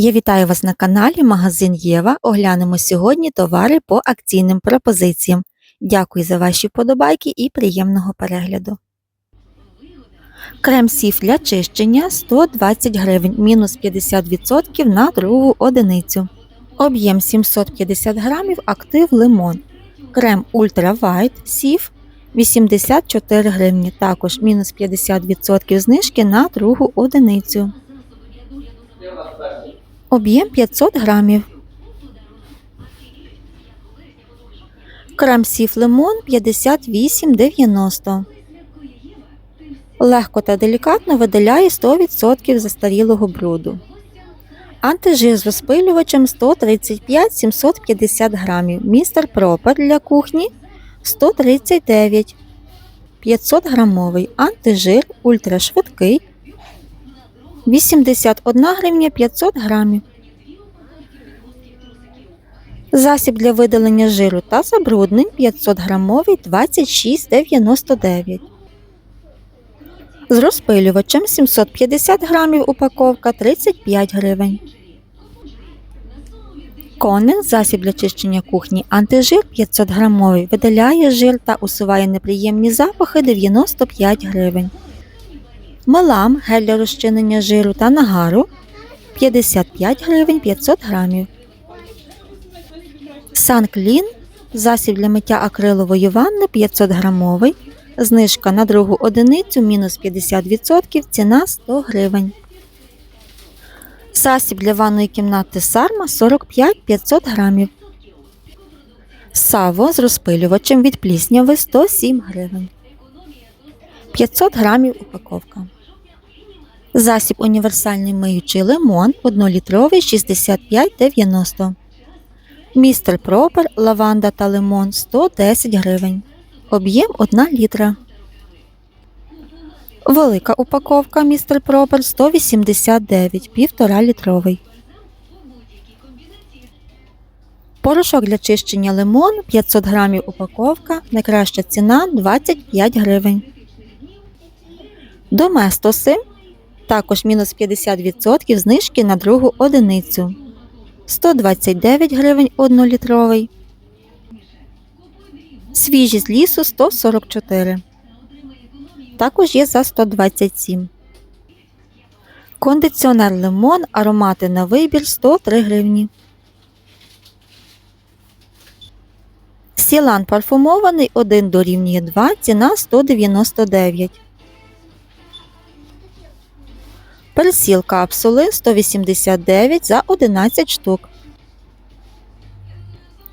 Я вітаю вас на каналі Магазин Єва. Оглянемо сьогодні товари по акційним пропозиціям. Дякую за ваші вподобайки і приємного перегляду. Крем сіф для чищення 120 гривень, мінус 50% на другу одиницю. Об'єм 750 грамів, актив лимон. Крем Ultra White сіф 84 гривні, також мінус 50% знижки на другу одиницю. Об'єм 500 грамів. Крем сіф лимон 58,90. Легко та делікатно видаляє 100% застарілого бруду. Антижир з розпилювачем 135-750 грамів. Містер Пропер для кухні 139. 500 грамовий антижир ультрашвидкий 81 гривня 500 грамів. Засіб для видалення жиру та забруднень 500 грамовий 26,99. З розпилювачем 750 грамів упаковка 35 гривень. Конен засіб для чищення кухні антижир 500 грамовий видаляє жир та усуває неприємні запахи 95 гривень. Мелам гель для розчинення жиру та нагару 55 гривень 500 грамів. Санклін засіб для миття акрилової ванни 500 грамовий. Знижка на другу одиницю мінус 50%, ціна 100 гривень. Засіб для ванної кімнати Сарма 45 500 грамів. Саво з розпилювачем від плісняви 107 гривень. 500 грамів упаковка. Засіб універсальний миючий лимон 1-літровий 65,90. Містер Пропер лаванда та лимон 110 гривень. Об'єм 1 літра. Велика упаковка містер Пропер 189 1,5 літровий. Порошок для чищення лимон 500 грамів упаковка. Найкраща ціна 25 гривень. Доместоси також мінус 50% знижки на другу одиницю. 129 гривень 1-літровий. Свіжі з лісу 144. Також є за 127. Кондиціонер лимон, аромати на вибір 103 гривні. Сілан парфумований 1 дорівнює 2, ціна 199. Персіл капсули 189 за 11 штук.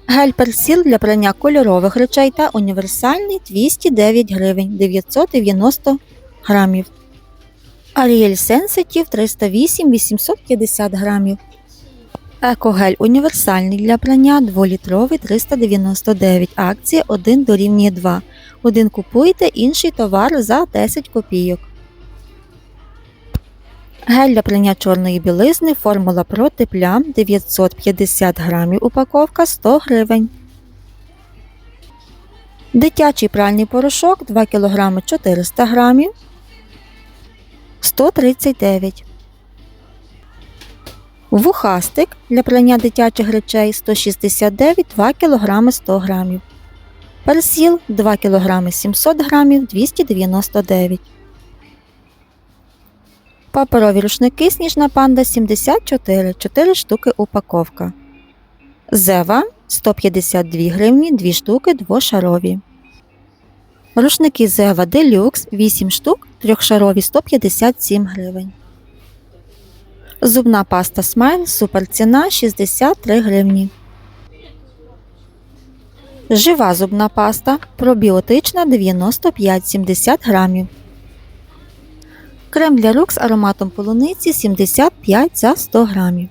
Гель персіл для прання кольорових речей та універсальний 209 гривень 990 грамів. Ariel Sensitive 308 850 грамів. Екогель універсальний для прання 2-літровий 399. Акція 1 дорівнює 2. Один купуєте, інший товар за 10 копійок. Гель для прання чорної білизни формула проти плям 950 грамів упаковка 100 гривень. Дитячий пральний порошок 2 кг 400 грамів 139. Вухастик для прання дитячих речей 169 2 кг 100 грамів. Персіл 2 кг 700 грамів 299 Паперові рушники Сніжна панда 74, 4 штуки упаковка. Зева 152 гривні, 2 штуки двошарові. Рушники Зева Делюкс 8 штук, трьохшарові 157 гривень. Зубна паста Смайл суперціна 63 гривні. Жива зубна паста пробіотична 95-70 грамів. Крем для рук з ароматом полуниці 75 за 100 грамів.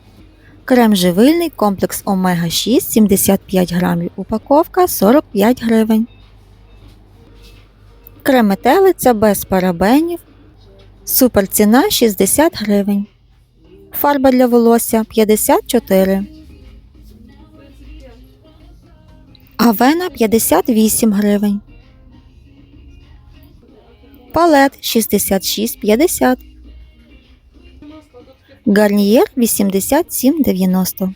Крем живильний комплекс омега 6 75 грамів. Упаковка 45 гривень. Крем метелиця без парабенів. Суперціна 60 гривень. Фарба для волосся 54. Авена 58 гривень. Палет 66,50. Гарнієр 87,90.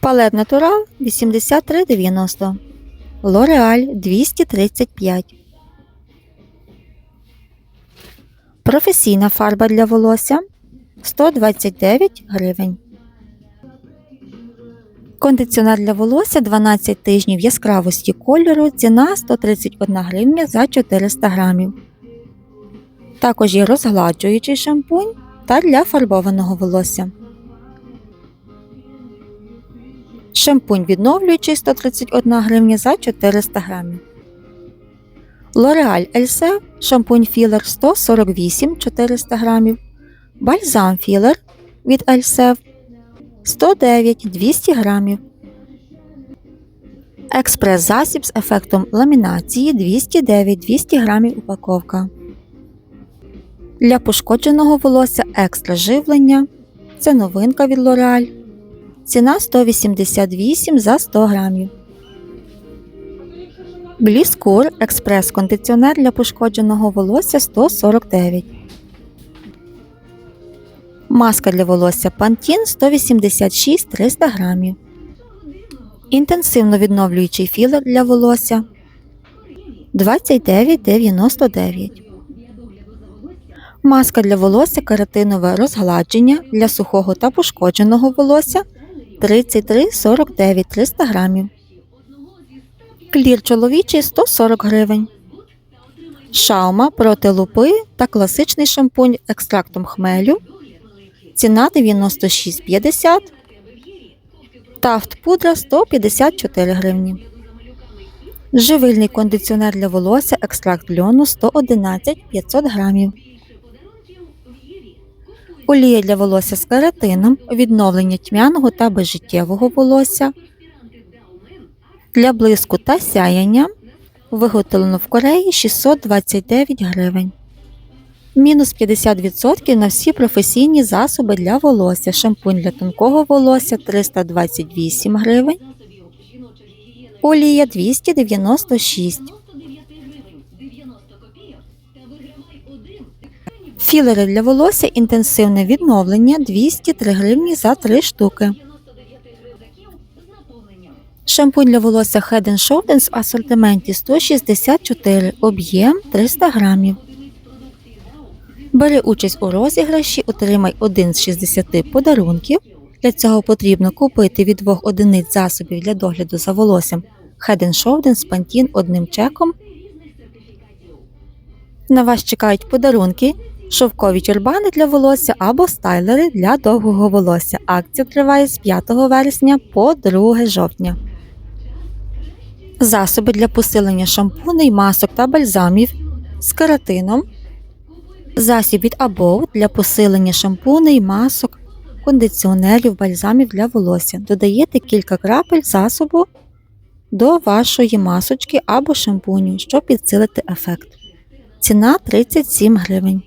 Палет Натурал 83,90. Лореаль 235. Професійна фарба для волосся 129 гривень. Кондиціонер для волосся 12 тижнів яскравості кольору. Ціна 131 гривня за 400 грамів. Також є розгладжуючий шампунь та для фарбованого волосся. Шампунь відновлюючий 131 гривня за 400 грамів. L'Oreal Else шампунь філер 148 400 грамів. Бальзам філер від Else 109 200 грамів. Експрес засіб з ефектом ламінації 209 200 грамів упаковка. Для пошкодженого волосся екстра живлення. Це новинка від L'Oreal. Ціна 188 за 100 грамів. Бліскур експрес-кондиціонер для пошкодженого волосся 149. Маска для волосся Pantene 186 300 грамів. Інтенсивно відновлюючий філер для волосся 29,99. Маска для волосся кератинове розгладження для сухого та пошкодженого волосся 33,49 300 грамів. Клір чоловічий 140 гривень. Шаума проти лупи та класичний шампунь екстрактом хмелю. Ціна 96,50. Тафт пудра 154 гривні. Живильний кондиціонер для волосся екстракт льону 111 500 грамів. Олія для волосся з кератином, відновлення тьмяного та безжиттєвого волосся. Для блиску та сяяння виготовлено в Кореї 629 гривень. Мінус 50% на всі професійні засоби для волосся. Шампунь для тонкого волосся 328 гривень. Олія 296. Філери для волосся інтенсивне відновлення 203 гривні за 3 штуки. Шампунь для волосся Head Shoulders в асортименті 164, об'єм 300 грамів. Бери участь у розіграші, отримай один з 60 подарунків. Для цього потрібно купити від двох одиниць засобів для догляду за волоссям Head Shoulders Pantene одним чеком. На вас чекають подарунки, шовкові тюрбани для волосся або стайлери для довгого волосся. Акція триває з 5 вересня по 2 жовтня. Засоби для посилення шампуней, масок та бальзамів з кератином. Засіб від Above для посилення шампуней, масок, кондиціонерів, бальзамів для волосся. Додаєте кілька крапель засобу до вашої масочки або шампуню, щоб підсилити ефект. Ціна 37 гривень.